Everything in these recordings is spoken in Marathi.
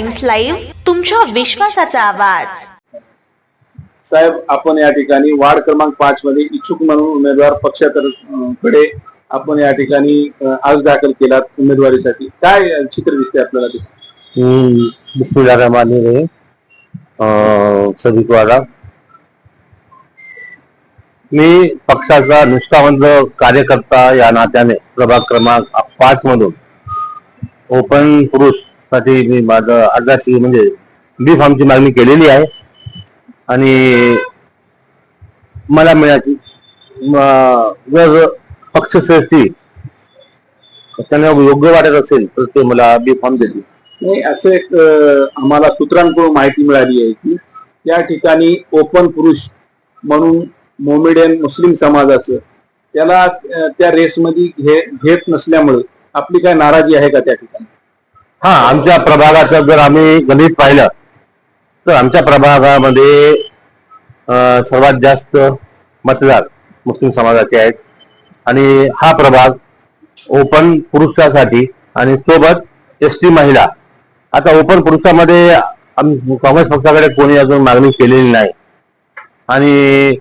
टाइम्स लाईव्ह तुमच्या विश्वासाचा आवाज. साहेब आपण या ठिकाणी वार्ड क्रमांक पाच मध्ये इच्छुक म्हणून उमेदवार पक्षाकडे आपण या ठिकाणी अर्ज दाखल केला उमेदवारीसाठी. काय चित्र दिसते आपल्याला ते? बिस्मिल्लाह रहमान रहीम सदिक वाडा मी पक्षाचा निष्ठावंत कार्यकर्ता या नात्याने प्रभाग क्रमांक पाच मधून ओपन पुरुष साठी मी माझं अर्जाची म्हणजे बी फॉर्मची मागणी केलेली आहे. आणि मला मिळायची म- जर पक्षश्रेष्ठी त्यांना योग्य वाटत असेल तर ते मला बी फॉर्म देतील. नाही असं एक आम्हाला सूत्रांकडून माहिती मिळाली आहे की त्या ठिकाणी ओपन पुरुष म्हणून मोमेडियन मुस्लिम समाजाचं त्याला त्या रेसमध्ये घे घेत नसल्यामुळे आपली काय नाराजी आहे का त्या ठिकाणी? हा आमच्या प्रभागाचं जर आम्ही गणित पाहिलं तर आमच्या प्रभागामध्ये सर्वात जास्त मतदार मुस्लिम समाजाचे आहेत. आणि हा प्रभाग ओपन पुरुषासाठी आणि सोबत एस टी महिला. आता ओपन पुरुषामध्ये आम- काँग्रेस पक्षाकडे कोणी अजून मागणी केलेली नाही. आणि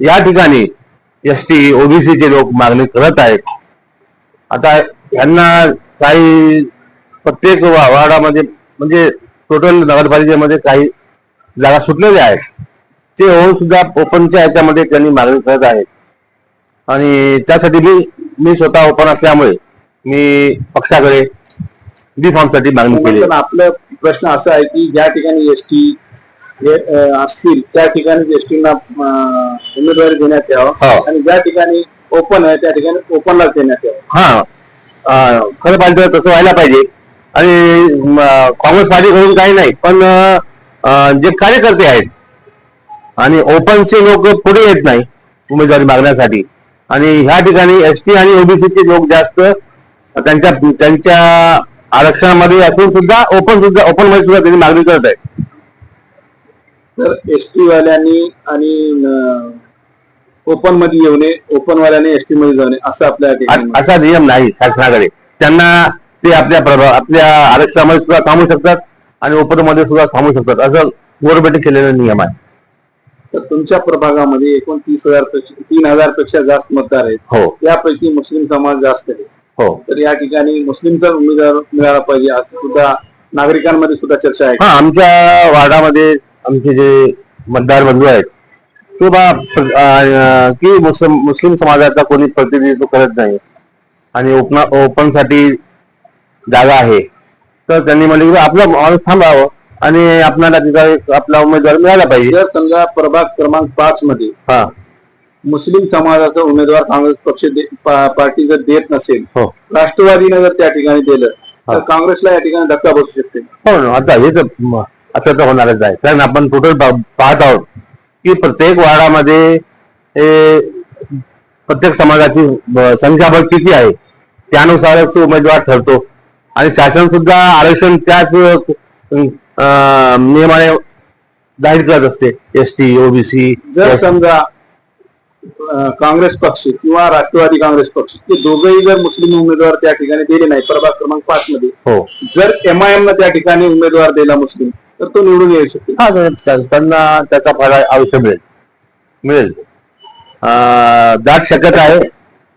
या ठिकाणी एस टी ओबीसीचे लोक मागणी करत आहेत. आता यांना काही प्रत्येक वार्डामध्ये म्हणजे टोटल नगरपालिकेमध्ये काही जागा सुटलेल्या आहेत. ते होऊन सुद्धा ओपनच्या ह्याच्यामध्ये त्यांनी मागणी करत आहेत. आणि त्यासाठी मी मी स्वतः ओपन असल्यामुळे मी पक्षाकडे बी फॉर्मसाठी मागणी केली. आपला प्रश्न असा आहे की ज्या ठिकाणी एस टी असतील त्या ठिकाणी एस टीना उमेदवारी देण्यात यावं. हो. आणि ज्या ठिकाणी ओपन आहे त्या ठिकाणी ओपनलाच देण्यात यावं. हा. खरं पाहिजे तसं व्हायला पाहिजे. आणि काँग्रेस पार्टीकडून काही नाही पण जे कार्यकर्ते आहेत आणि ओपनचे लोक पुढे येत नाही उमेदवारी मागण्यासाठी आणि ह्या ठिकाणी एस टी आणि ओबीसीचे लोक जास्त त्यांच्या त्यांच्या आरक्षणामध्ये असून सुद्धा ओपन सुद्धा ओपनमध्ये सुद्धा त्यांनी मागणी करत आहेत. तर एस टी वाल्यांनी आणि ओपनमध्ये येऊ नये ओपन वाल्याने एस टी मध्ये जाऊ नये असं आपल्या असा नियम नाही शासनाकडे. त्यांना ते आपल्या प्रभा आपल्या आरक्षणामध्ये सुद्धा थांबू शकतात आणि ओपनमध्ये सुद्धा थांबू शकतात. असं गव्हर्नमेंटने केलेला नियम आहे. तर तुमच्या प्रभागामध्ये एकूण तीस हजार तीन हजारपेक्षा जास्त मतदार आहेत. हो. त्यापैकी मुस्लिम समाज जास्त आहे. हो. तर या ठिकाणी मुस्लिमचा उमेदवार मिळाला पाहिजे. असं सुद्धा नागरिकांमध्ये सुद्धा चर्चा आहे. हा आमच्या वार्डामध्ये आमचे जे मतदार बंधू आहेत ते बा अं, की मुस्लिम मुस्लिम समाजाचा कोणी प्रतिनिधित्व करत नाही. आणि ओपन ओपनसाठी जागा आहे. तर त्यांनी म्हणले की आपला माणूस थांबावं आणि आपल्याला तिथं आपला उमेदवार मिळाला पाहिजे. जर समजा प्रभाग क्रमांक पाच मध्ये हा. मुस्लिम समाजाचा उमेदवार काँग्रेस पक्ष दे- पा- पार्टी जर देत नसेल हो. राष्ट्रवादीने जर त्या ठिकाणी दिलं तर हा. काँग्रेसला या ठिकाणी धक्का बसू शकते. हो ना आता हे तर म- असं तर होणारच आहे. कारण आपण टोटल पाहत आहोत की प्रत्येक वार्डामध्ये हे प्रत्येक समाजाची ब- संख्याबळ किती आहे त्यानुसारच उमेदवार ठरतो. आणि शासन सुद्धा आरक्षण त्याच नियमाने जाहीर करत असते. एस टी ओबीसी जर समजा काँग्रेस पक्ष किंवा राष्ट्रवादी काँग्रेस पक्ष हे दोघंही जर मुस्लिम उमेदवार त्या ठिकाणी दिले नाही प्रभाग क्रमांक पाच मध्ये हो. जर एमआयएम न त्या ठिकाणी उमेदवार दिला मुस्लिम तर तो निवडून येऊ शकतो. हा त्यांना त्याचा फायदा अवश्य मिळेल. मिळेल. अं, दाट शक्यता आहे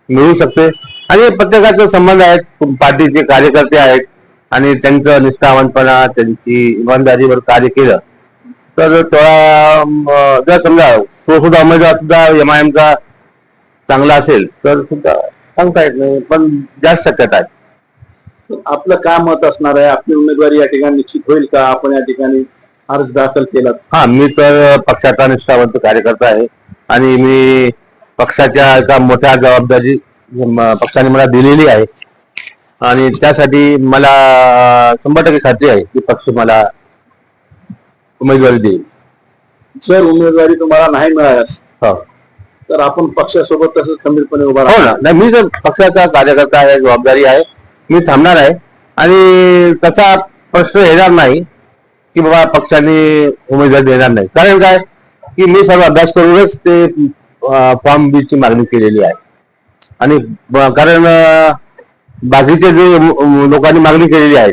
मिळू शकते. आणि प्रत्येकाचे संबंध आहेत. पार्टीचे कार्यकर्ते आहेत. आणि त्यांचं निष्ठावंतपणा त्यांची इमानदारीवर कार्य केलं. तर थोडा जर समजा तो सुद्धा उमेदवार सुद्धा एमआयएमचा चांगला असेल तर सुद्धा सांगता येत नाही पण जास्त शक्यता आहे. आपलं काय मत असणार आहे. आपली उमेदवारी या ठिकाणी निश्चित होईल का? आपण या ठिकाणी अर्ज दाखल केला. हा मी तर पक्षाचा निष्ठावंत कार्यकर्ता आहे. आणि मी पक्षाच्या एका मोठ्या जबाबदारी पक्षाने मला दिलेली आहे. आणि त्यासाठी मला शंभर टक्के खात्री आहे की पक्ष मला उमेदवारी देईल. जर उमेदवारी तुम्हाला नाही मिळाल्यास हो. तर आपण पक्षासोबत तसंच खंबीरपणे उभा हो राहू. ना नाही मी जर पक्षाचा कार्यकर्ता आहे जबाबदारी आहे मी थांबणार आहे. आणि त्याचा प्रश्न येणार नाही की बाबा पक्षाने उमेदवार देणार नाही. कारण काय? की मी सर्व अभ्यास करूनच ते फॉर्म बी ची मागणी केलेली आहे. आणि कारण बाकीचे जे लोकांनी मागणी केलेली आहे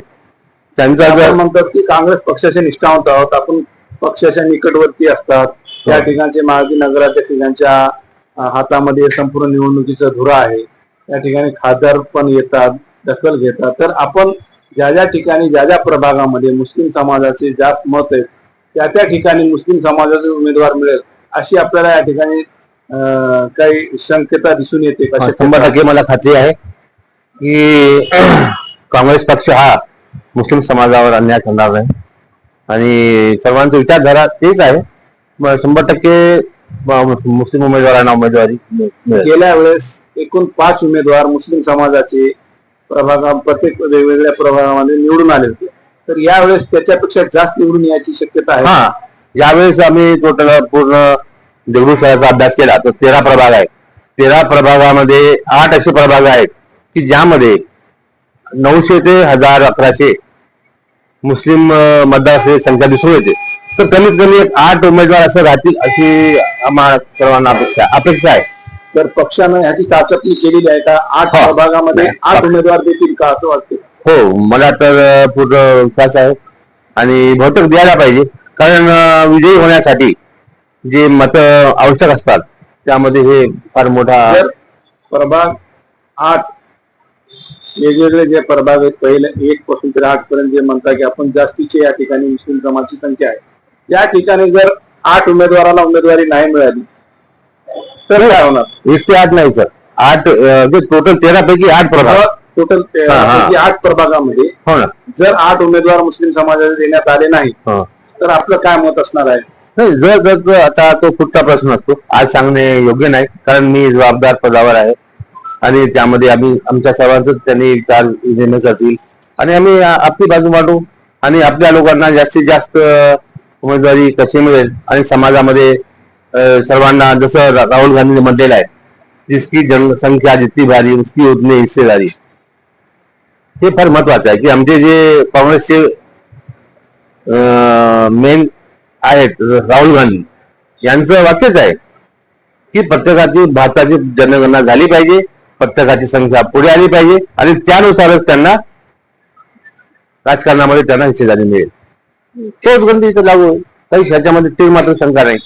त्यांचा जर म्हणतात की काँग्रेस पक्षाचे निष्ठावंत आहोत आपण पक्षाच्या निकटवर्ती असतात. त्या ठिकाणचे माजी नगराध्यक्ष यांच्या अं, हातामध्ये संपूर्ण निवडणुकीचा धुरा आहे त्या ठिकाणी खासदार पण येतात दखल घेतात. तर आपण ज्या ज्या ठिकाणी ज्या ज्या प्रभागामध्ये मुस्लिम समाजाचे जास्त मत आहेत त्या त्या ठिकाणी मुस्लिम समाजाचे उमेदवार मिळेल अशी आपल्याला या ठिकाणी काही शंक्यता दिसून येते का शंभर टक्के मला खात्री आहे की काँग्रेस पक्ष हा मुस्लिम समाजावर अन्याय करणार नाही. आणि सर्वांचा विचारधारा तेच आहे. शंभर टक्के मुस्लिम उमेदवारांना उमेदवारी गेल्या वेळेस एकूण पाच उमेदवार मुस्लिम समाजाचे प्रभागा प्रत्येक वेगवेगळ्या प्रभागामध्ये निवडून आले होते. तर यावेळेस त्याच्यापेक्षा जास्त निवडून याची शक्यता आहे. हा यावेळेस आम्ही टोटल पूर्ण देगलूर शहराचा अभ्यास केला तर तेरा प्रभाग आहे तेरा प्रभागामध्ये आठ असे प्रभाग आहेत की ज्यामध्ये नऊशे ते हजार अकराशे मुस्लिम अं, मतदाराची संख्या दिसून येते. तर कमीत कमी एक आठ उमेदवार असं राहतील अशी आम्हाला सर्वांना अपेक्षा अपेक्षा आहे. तर पक्षानं ह्याची चाचपणी केलेली आहे का? आठ हो. प्रभागामध्ये. आठ उमेदवार देतील का असं वाटतं हो मला तर पूर्ण विश्वास आहे. आणि बहुतेक द्यायला पाहिजे. कारण विजयी होण्यासाठी जे मत आवश्यक असतात त्यामध्ये हे फार मोठा प्रभाग आठ वेगवेगळे जे प्रभाग आहेत पहिले एक पासून तर आठ पर्यंत जे म्हणता की आपण जास्तीचे या ठिकाणी मुस्लिम समाजाची संख्या आहे. या ठिकाणी जर आठ उमेदवाराला उमेदवारी नाही मिळाली तर काय होणार? एक ते आठ नाही सर. आठ जे टोटल तेरा पैकी आठ प्रभाग. टोटल. आठ प्रभागामध्ये हो जर आठ उमेदवार मुस्लिम समाजाला देण्यात आले नाही. तर आपलं काय मत असणार आहे? नाही जर जर आता तो पुढचा प्रश्न असतो. आज सांगणे योग्य नाही कारण मी जबाबदार पदावर आहे. आणि त्यामध्ये आम्ही आमच्या सर्वांचं त्यांनी विचार निर्णय करतील. आणि आम्ही आपली बाजू मांडू. आणि आपल्या लोकांना जास्तीत जास्त उमेदवारी कशी मिळेल? आणि समाजामध्ये सर्वांना जसं राहुल गांधीने म्हटलेलं आहे जिसकी जनसंख्या जितकी भारी उसकी उतनी हिस्सेदारी. हे फार महत्वाचं आहे की आमचे जे काँग्रेसचे मेन आहेत राहुल गांधी. यांचं वाक्यच आहे की प्रत्येकाची भारताची जनगणना झाली पाहिजे प्रत्येकाची संख्या पुढे आली पाहिजे आणि त्यानुसारच त्यांना राजकारणामध्ये त्यांना हिस्सेदारी मिळेल. शेवटबंदी इथं लागू काही ह्याच्यामध्ये ते मात्र शंका नाही.